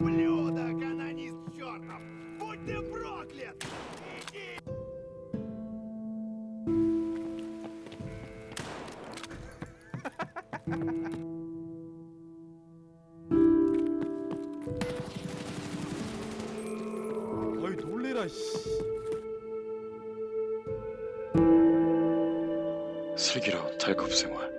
Ублюдок, анонист чертов! Будь ты проклят! Иди! 어이 놀래라 씨. 슬기로운 달급 생활.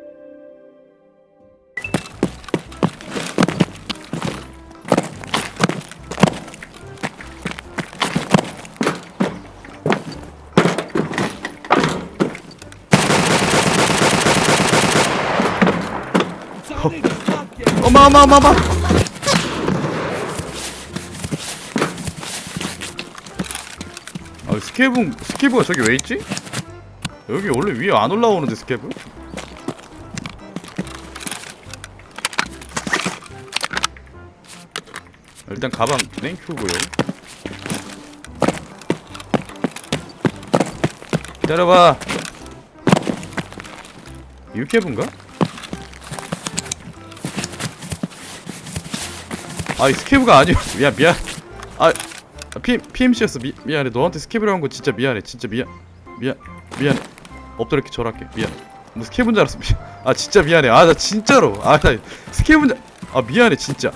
어마 어마 어마 어마. 아 스케브 스케브가 저기 왜 있지? 여기 원래 위에 안 올라오는데 스케브? 일단 가방 땡큐고요. 기다려봐. 유캐브인가? 아이 스케브가 아니야 미안 미안. 아 P, PMC였어. 미, 미안해. 너한테 스케브라고 한거 진짜 미안해. 진짜 미안 미안 미안해 엎드렸게 절할게. 미안. 뭐 스케브인 줄 알았어. 미안. 아 진짜 미안해. 아 나 진짜로. 아나 스케브인 줄 아 미안해 진짜.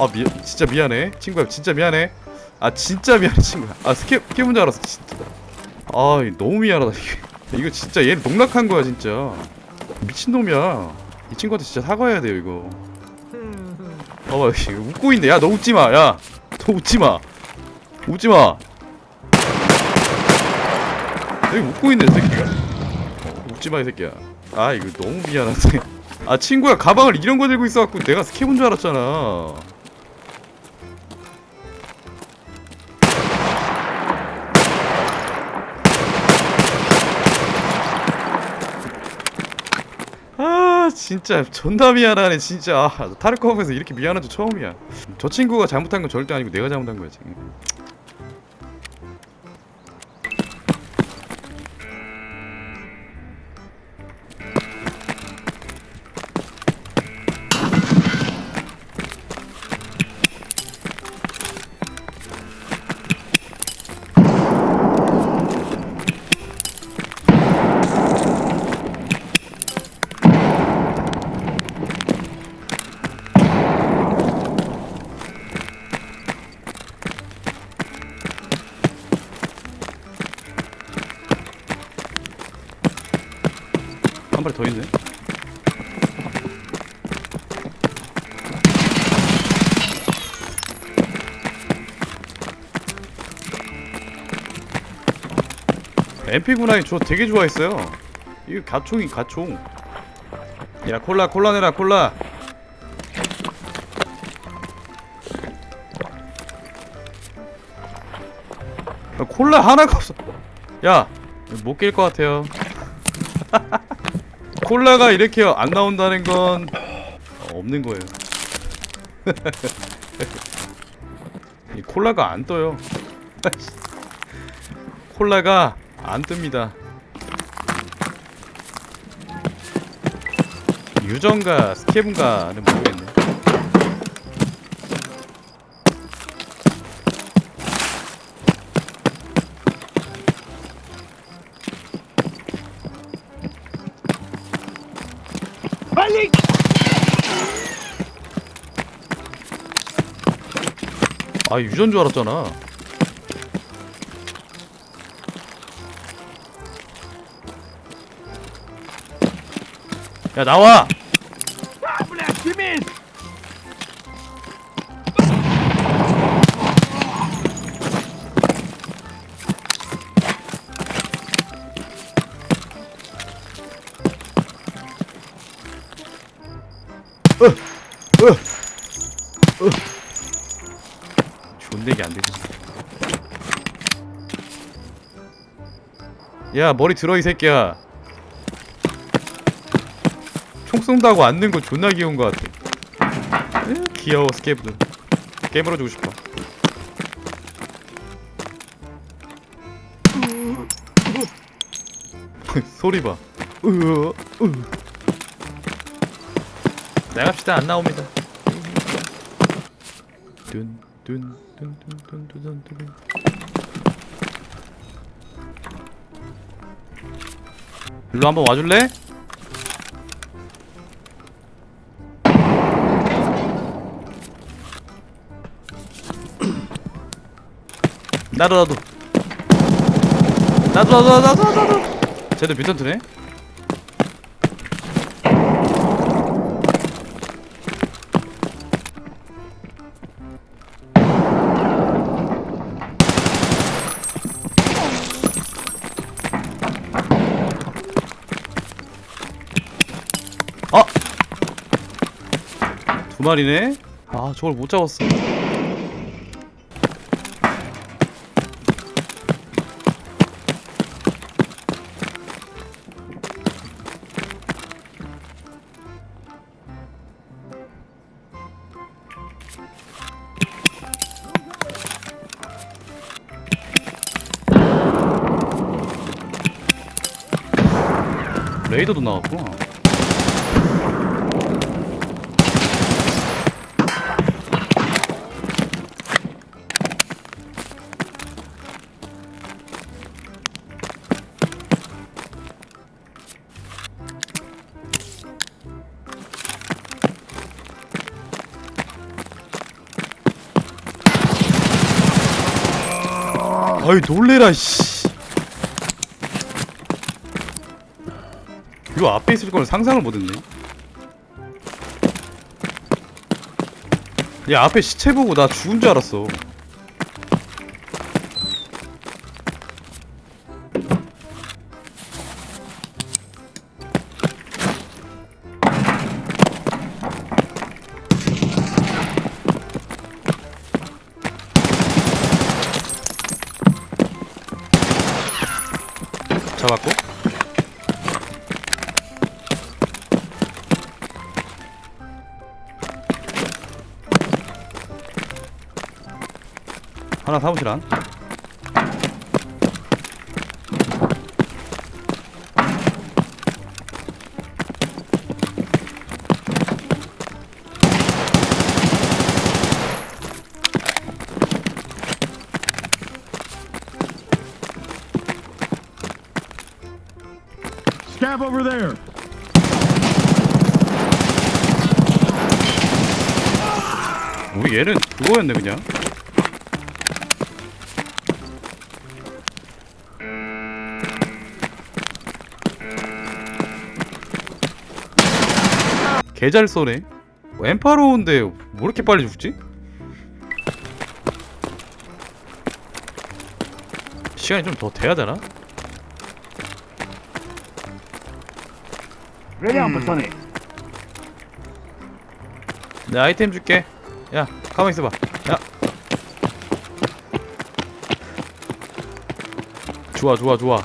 아 미, 진짜 미안해. 친구야 진짜 미안해. 아 진짜 미안해 친구야. 아 스케, 스케브인 줄 알았어 진짜. 아 너무 미안하다 이게. 이거 진짜 얘 농락한 거야 진짜. 미친놈이야. 이 친구한테 진짜 사과해야 돼요 이거 봐봐 웃고 있네. 야 너 웃지마. 야너 웃지마. 웃지마. 여기 웃고 있네 이 새끼가. 어, 웃지마 이 새끼야. 아 이거 너무 미안한데. 아 친구야 가방을 이런 거 들고 있어갖고 내가 스케브인 줄 알았잖아 진짜 존나 미안하네 진짜. 아, 타르코프에서 이렇게 미안한 적 처음이야. 저 친구가 잘못한 건 절대 아니고 내가 잘못한 거야 지금 한 발이 더 있네. MP9 저 되게 좋아했어요. 이거 가총이 가총. 야 콜라 콜라 내라 콜라. 야, 콜라 하나가 없어. 야못 깰것 같아요 콜라가 이렇게 안 나온다는 건 어, 없는 거예요. 이 콜라가 안 떠요. 콜라가 안 뜹니다. 유전가 스케븐가는 모르겠네. 빨리! 아 유전 줄 알았잖아. 야 나와. 야 머리 들어 이 새끼야. 총 쏜다고 앉는 거 존나 귀여운 거 같아. 으, 귀여워 스케브. 깨물어 주고 싶어. 소리 봐. 나갑시다 안 나옵니다. 뚠뚠뚠뚠뚠뚠뚠뚠 일로 한번 와줄래? 나도 나도. 나도 나도 나도 나도 쟤도 뮤턴트네 두 마리네? 아 저걸 못 잡았어 레이더도 나왔구나 아이 놀래라 씨. 이거 앞에 있을 걸 상상을 못했네. 야 앞에 시체 보고 나 죽은 줄 알았어 하나 사무실 안 Scab over there. 뭐 얘는 그거였네 그냥 개잘 써네. 뭐 엠파로운데 뭐 이렇게 빨리 죽지? 시간이 좀 더 돼야 되나? 레디안 버터네. 음. 내 아이템 줄게. 야 가만 있어봐. 야. 좋아 좋아 좋아.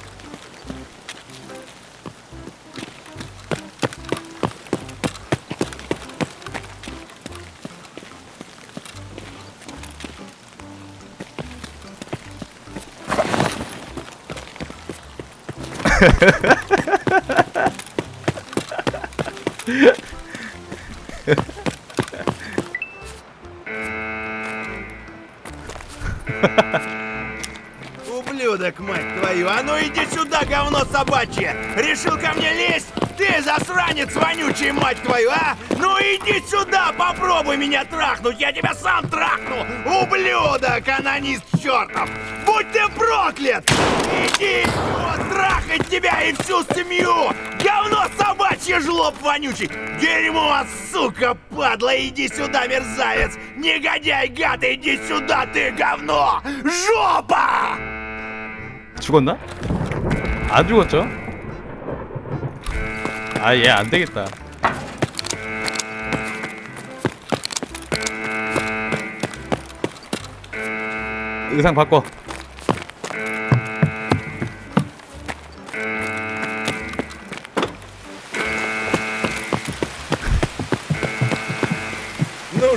Ублюдок, мать твою! А ну иди сюда, говно собачье! Решил ко мне лезть? Ты засранец вонючий, мать твою, а? Ну иди сюда, попробуй меня трахнуть, я тебя сам трахну! Ублюдок, анонист чертов! Будь ты проклят! Иди вот, трахать тебя и всю семью! Говно собачье, жлоб вонючий! Дерьмо, сука, падла, иди сюда, мерзавец! Негодяй, гад, иди сюда, ты говно! Жопа! 죽었나? 안 죽었죠? 아 얘 안 되겠다. 의상 바꿔.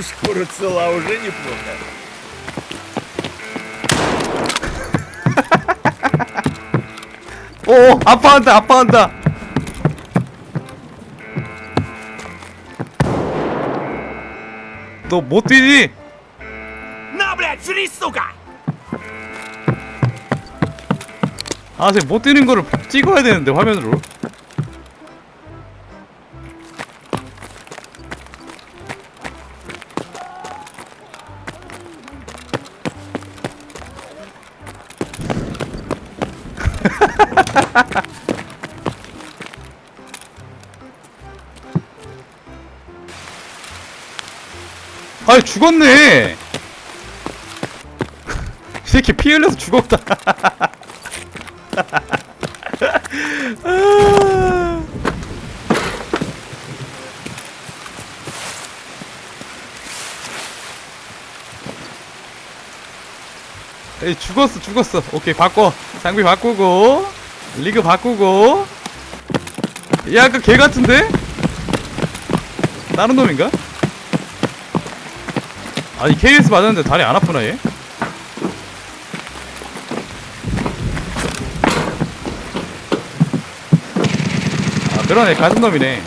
Ну, шкура цела уже неплохо. 오 아파한다 아파한다. 너 못 뛰니? Пошли, сука! 아, 쟤 못 뛰는 거를 찍어야 되는데 화면으로. 아이 죽었네. 이 새끼 피 흘려서 죽었다. 아. 에이 죽었어 죽었어 오케이 바꿔 장비 바꾸고 리그 바꾸고 야 아까 개 같은데? 다른 놈인가? 아니 KS 맞았는데 다리 안 아프나 얘? 아 그러네 같은 놈이네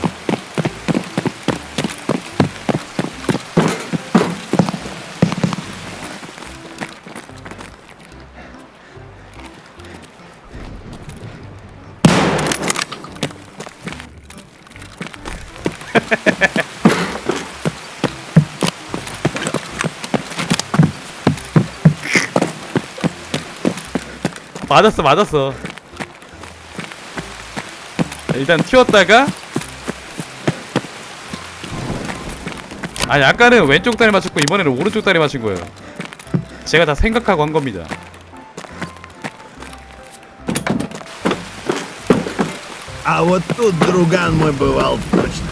맞았어 맞았어 일단 튀었다가 아니 아까는 왼쪽 다리 맞췄고 이번에는 오른쪽 다리 맞춘 거예요 제가 다 생각하고 한 겁니다 А вот тут друган мой бывал точно.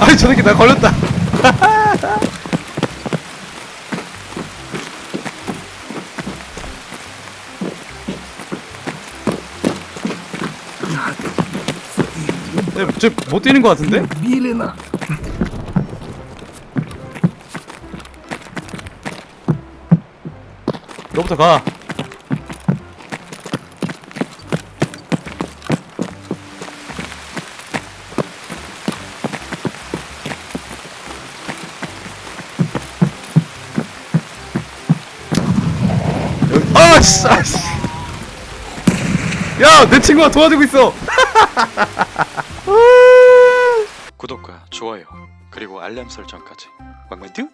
아니 저 새끼 나 걸렸다 쟤못 뛰는 것 같은데? 미레나. 너부터 가. 아, 씨, 아, 씨. 야, 내 친구가 도와주고 있어. 구독과 좋아요 그리고 알람 설정까지 왕만두